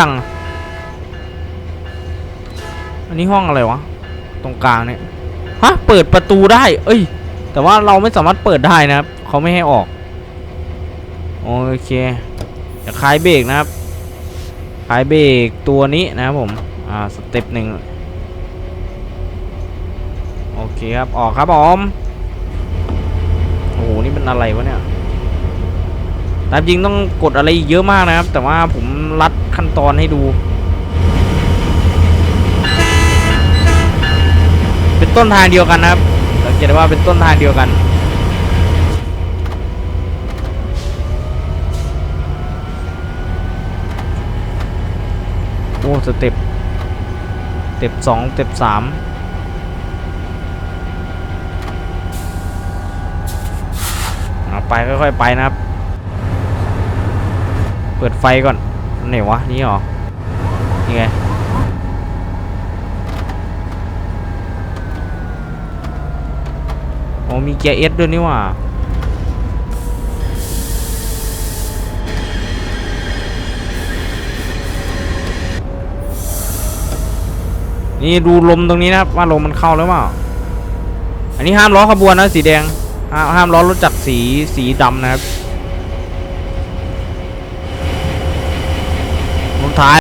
ตังอันนี้ห้องอะไรวะ ตรงกลางเนี่ย ฮะ เปิดประตูได้ เอ้ย แต่ว่าเราไม่สามารถเปิดได้นะครับ เขาไม่ให้ออก โอเคจะคลายเบรกนะครับ คลายเบรกตัวนี้นะครับผม อ่า สเต็ปหนึ่งโอเคครับ ออกครับผมโอ้โห นี่เป็นอะไรวะเนี่ยตามจริงต้องกดอะไรอีกเยอะมากนะครับ แต่ว่าผม รัดขั้นตอนให้ดู เป็นต้นทางเดียวกันนะครับสังเกตว่าเป็นต้นทางเดียวกัน โอ้สเต็ปสเต็ปสองสเต็ปสามเอาไปค่อยๆไปนะครับ เปิดไฟก่อน ไหนวะ นี่หรอ นี่ไง โอ้มีเกียร์เอสด้วยนี่หว่านี่ดูลมตรงนี้นะครับว่าลมมันเข้าหรือเปล่า อันนี้ห้ามล้อขบวนนะสีแดง ห้ามห้ามล้อรถจักรสีสีดำนะครับ